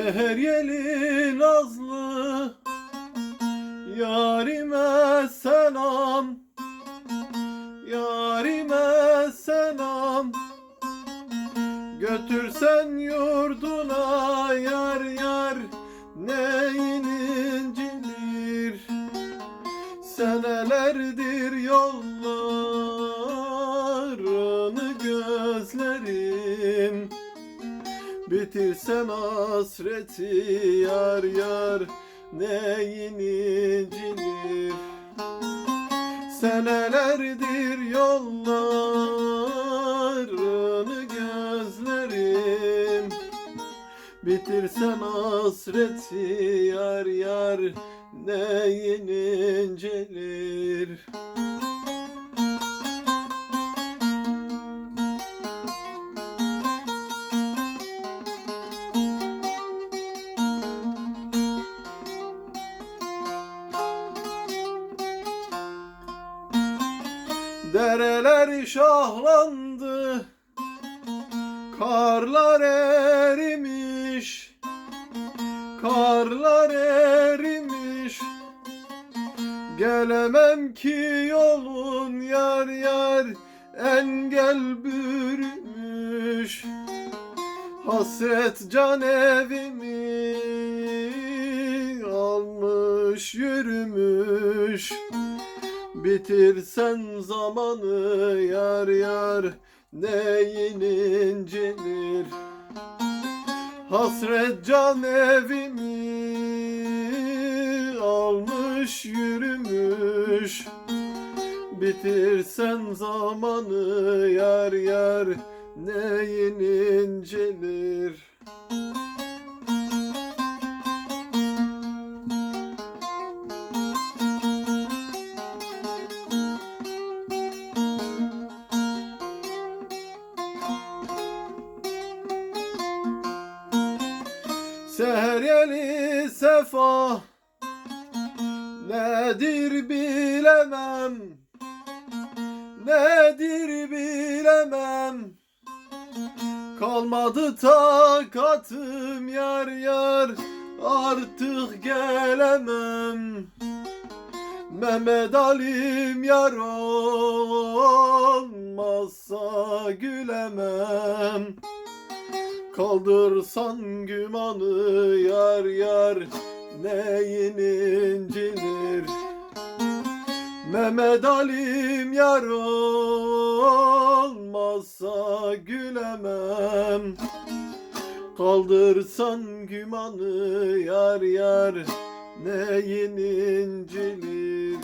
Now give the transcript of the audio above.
Seher yeli nazlı Yarime selam. Yarime selam. Götürsen yurduna yar yar Neyin incilir? Senelerdir yollarını Bitirsen hasreti yar yar neyin incilir Senelerdir yollarını gözlerim. Bitirsen hasreti yar yar neyin incelir Dereler şahlandı Karlar erimiş Karlar erimiş. Gelemem ki yolun yar yar Engel bürümüş. Hasret can evimi almış yürümüş Bitirsen zamanı yar yar neyin incinir Hasret can evimi almış yürümüş. Bitirsen zamanı yar yar neyin incelir Seher yeli sefa Nedir bilemem Nedir bilemem. Kalmadı takatım yar yar Artık gelemem. Mehmet Alim yar olmazsa gülemem Kaldırsan gümanı yar yar neyin incinir Mehmet Alim yar olmazsa gülemem. Kaldırsan gümanı yar yar neyin incilir